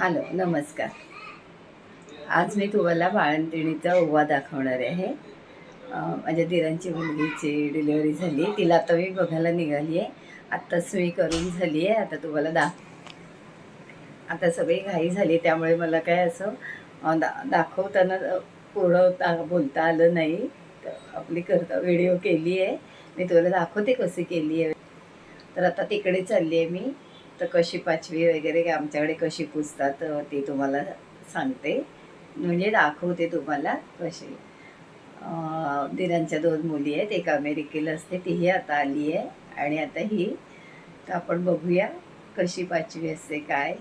Hello नमस्कार. आज मी तुम्हाला बाळंतिणीचा ओवा दाखवणार आहे. माझ्या दिरांची मुलगीची डिलिव्हरी झाली. तिला आता मी बघायला निघाली आहे. आत्ताच मी करून झाली आहे. आता तुम्हाला दा आता सगळी घाई झाली. त्यामुळे मला काय असं दा दाखवताना पूर्ण बोलता आलं नाही. तर आपली करता व्हिडिओ केली आहे. मी तुम्हाला दाखवते कशी केली आहे. तर आता तिकडे चालली आहे मी. तर कशी पाचवी वगैरे आमच्याकडे कशी पुजतात ते तुम्हाला सांगते. म्हणजे दाखवते तुम्हाला कशी. अ, दिरांच्या दोन मुली आहेत एक अमेरिकेला असते तीही आता आली आहे आणि आता ही तर आपण बघूया कशी पाचवी असते काय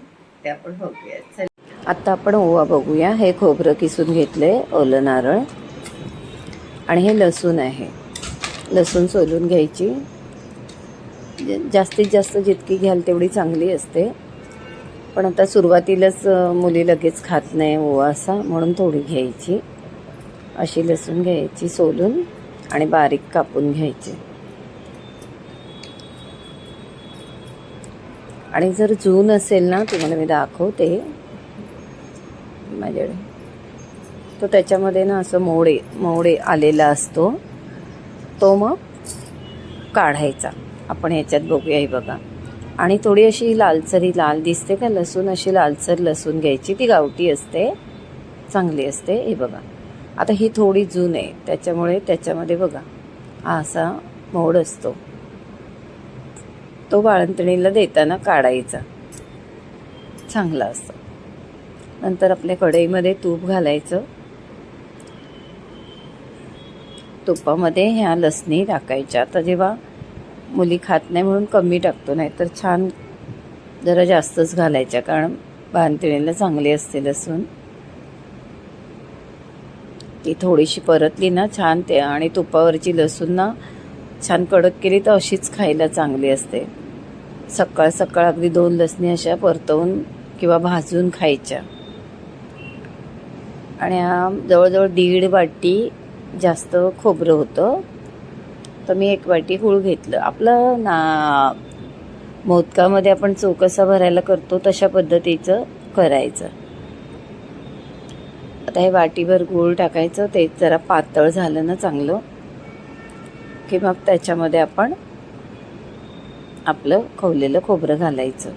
ते आपण बघूया. चल. आता आपण ओवा बघूया. हे खोबरं किसून घेतलंय ओलं नारळ. आणि हे लसूण आहे. लसूण सोलून घ्यायची. जास्तीत जास्त जितकी घ्याल तेवढी चांगली असते. पण आता सुरुवातीलाच मुली लगेच खात नाही ओवा असा म्हणून थोडी घ्यायची. अशी लसूण घ्यायची सोलून आणि बारीक कापून घ्यायची. आणि जर जून असेल ना तुम्हाला मी दाखवते. माझ्याकडे. तो त्याच्यामध्ये ना असं मोडे मोडे आलेला असतो. तो मग काढायचा. आपण ह्याच्यात बघूया हे बघा. आणि थोडी अशी लालसर ही लाल दिसते का? लसूण अशी लालसर लसूण घ्यायची. ती गावठी असते. चांगली असते. हे बघा. आता ही थोडी जून आहे. त्याच्यामुळे त्याच्यामध्ये बघा. हा असा मोड असतो. तो बाळंतणीला देताना काढायचा. चांगला असतो. नंतर आपल्या कढईमध्ये तूप घालायचं. तुपामध्ये ह्या लसणी टाकायच्या. आता जेव्हा मुली खात नाही म्हणून कमी टाकतो नाही तर छान जरा जास्तच घालायच्या कारण भानतिणीला चांगली असते लसूण ती थोडीशी परतली ना छान ते आणि तुपावरची लसूण ना छान कडक केली तर अशीच खायला चांगली असते. सकाळ सकाळ अगदी दोन लसणी अशा परतवून किंवा भाजून खायच्या. आणि जवळजवळ दीड वाटी जास्त खोबरं होतं. तर मी एक वाटी गूळ घेतलं. आपलं ना मोदकामध्ये आपण चौकसा भरायला करतो तशा पद्धतीचं करायचं. आता हे वाटीभर गूळ टाकायचं ते जरा पातळ झालं ना चांगलं. की मग त्याच्यामध्ये आपण आपलं खवलेलं खोबरं घालायचं.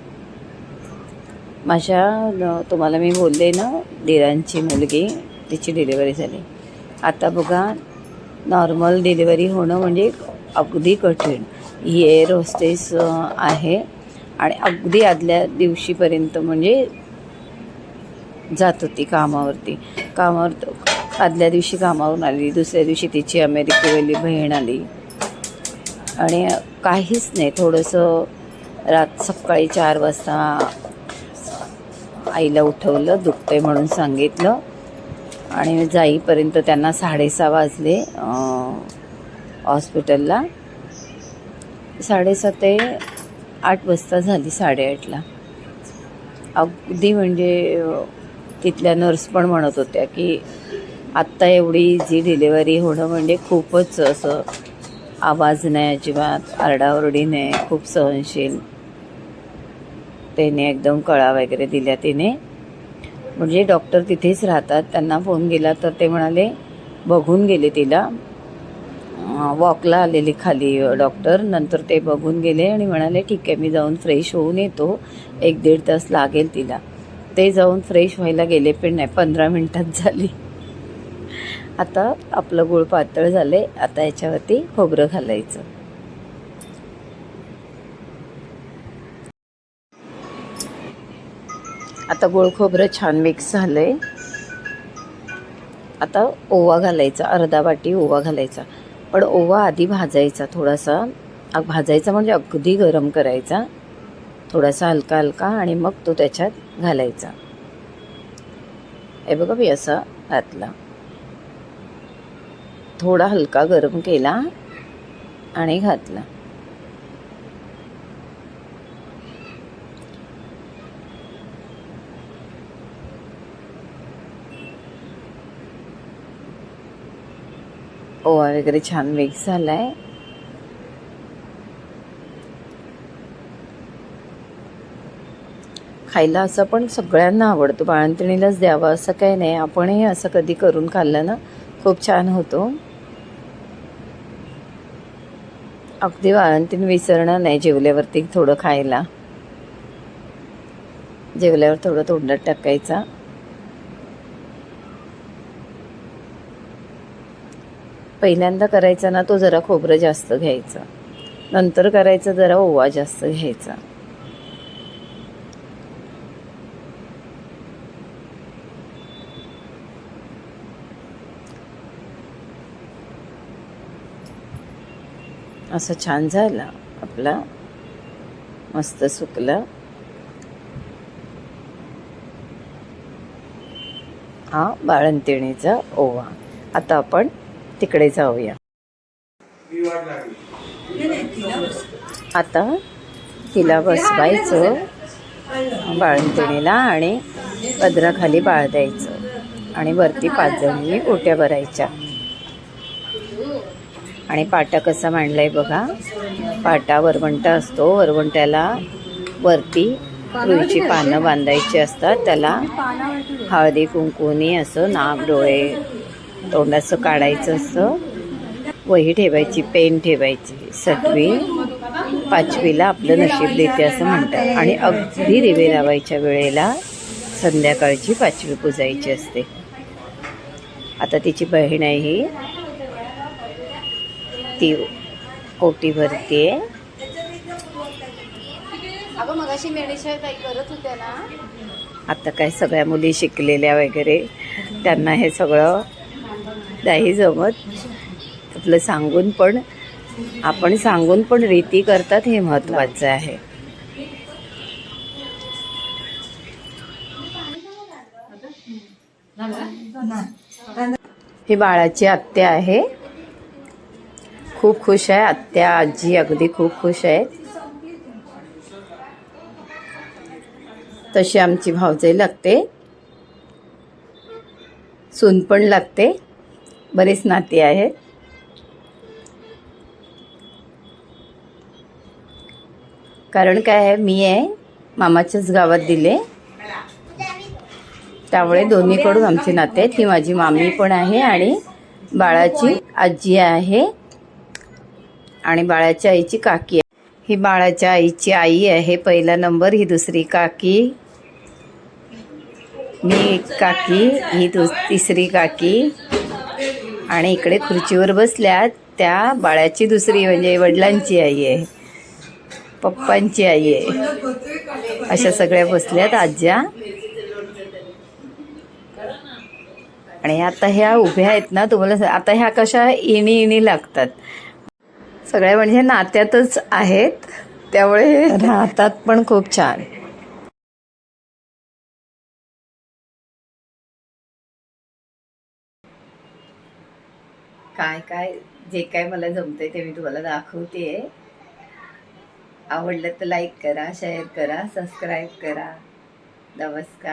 माझ्या तुम्हाला मी बोलले ना दिरांची मुलगी तिची डिलिव्हरी झाली. आता बघा नॉर्मल डिलिव्हरी होणं म्हणजे अगदी कठीण. ही एअर होस्टेस आहे आणि अगदी आदल्या दिवशीपर्यंत म्हणजे जात होती कामावरती. कामावर आदल्या दिवशी कामावरून आली दुसऱ्या दिवशी तिची अमेरिकेवाली बहीण आली. आणि काहीच नाही थोडंसं रात सकाळी चार वाजता आईला उठवलं दुखतंय म्हणून सांगितलं. आणि जाईपर्यंत त्यांना साडेसहा वाजले हॉस्पिटलला. साडेसहा ते आठ वाजता झाली साडेआठला. अगदी म्हणजे तिथल्या नर्स पण म्हणत होत्या की आत्ता एवढी जी डिलेवरी होणं म्हणजे खूपच असं आवाज नाही अजिबात आरडाओरडी नाही खूप सहनशील त्याने एकदम कळा वगैरे दिल्या तिने. म्हणजे डॉक्टर तिथेच राहतात. त्यांना फोन केला तर ते म्हणाले बघून गेले तिला. वॉकला आलेले खाली डॉक्टर. नंतर ते बघून गेले आणि म्हणाले ठीक आहे मी जाऊन फ्रेश होऊन येतो. एक दीड तास लागेल तिला. ते जाऊन फ्रेश व्हायला गेले पण नाही पंधरा मिनटात झाली. आता आपलं गुळ पातळ झाले आता याच्यावरती खोबरं घालायचं. आता गोळ खोबरं छान मिक्स झालं आहे आता ओवा घालायचा अर्धा वाटी ओवा घालायचा. पण ओवा आधी भाजायचा थोडासा. भाजायचा म्हणजे अगदी गरम करायचा. थोडासा हलका हलका आणि मग तो त्याच्यात घालायचा. हे बघा मी असा घातला थोडा हलका गरम केला आणि घातला. ओवा वगैरे छान मिक्स झालाय. खायला असं पण सगळ्यांना आवडतो. बाळंतिणीलाच द्यावं असं काही नाही. आपणही असं कधी करून खाल्लं ना खूप छान होतो. अगदी बाळंतीण विसरणार नाही जेवल्यावरती थोडं खायला. जेवल्यावर थोडं तोंडात टाकायचा. पहिल्यांदा करायचा ना तो जरा खोबरं जास्त घ्यायचा. नंतर करायचा जरा ओवा जास्त घ्यायचा. असं छान झालं आपला. मस्त सुकलं. हा बाळंतिणीचा ओवा. आता आपण तिकडे जाऊया. आता तिला बसवायचं बाळंतिणीला आणि पदराखाली बाळ द्यायचं आणि वरती पाच जणींनी ओट्या भरायच्या. आणि पाटा कसा मांडलाय बघा. पाटा वरवंटा असतो. वरवंट्याला वरती रुईची पानं बांधायची असतात. त्याला हळदी कुंकुनी असं नाक डोळे तोंडाचं काढायचं असतं. वही ठेवायची पेन ठेवायची. सटवी पाचवीला आपलं नशीब देते असं म्हणतात. आणि अगदी दिवे लावायच्या वेळेला संध्याकाळची पाचवी पुजायची असते. आता तिची बहीण आहे ही. ती ओटी भरते आता काय सगळ्या मुली शिकलेल्या वगैरे त्यांना हे सगळं नाही जमत. आपलं सांगून पण आपण सांगून पण रीती करतात हे महत्त्वाचं आहे. ही बाळाची आत्या आहे. खूप खुश आहे. आत्या आजी अगदी खूप खुश आहे तशी आमची भावजाई लागते. सून पण लागते. बरीच नाती आहेत कारण काय आहे मी आहे मामाच्याच गावात दिले. त्यामुळे दोन्हीकडून आमचे नाते आहेत. ही माझी मामी पण आहे आणि बाळाची आजी आहे आणि बाळाच्या आईची काकी आहे. ही बाळाच्या आईची आई आहे. पहिला नंबर ही दुसरी काकी. मी काकी ही दु तिसरी काकी. आणि इकडे खुर्चीवर बसल्यात त्या बाळाची दुसरी म्हणजे वडिलांची आई आहे. पप्पांची आई आहे. अशा सगळ्या बसल्यात आज्या. आणि आता ह्या उभ्या आहेत ना तुम्हाला आता ह्या कशा इणी इणी लागतात. सगळ्या म्हणजे नात्यातच आहेत त्यामुळे राहतात पण खूप छान. काय काय जे काय मला जमतंय ते मी तुम्हाला दाखवते. आवडलं तर लाईक करा शेअर करा सबस्क्राईब करा. नमस्कार.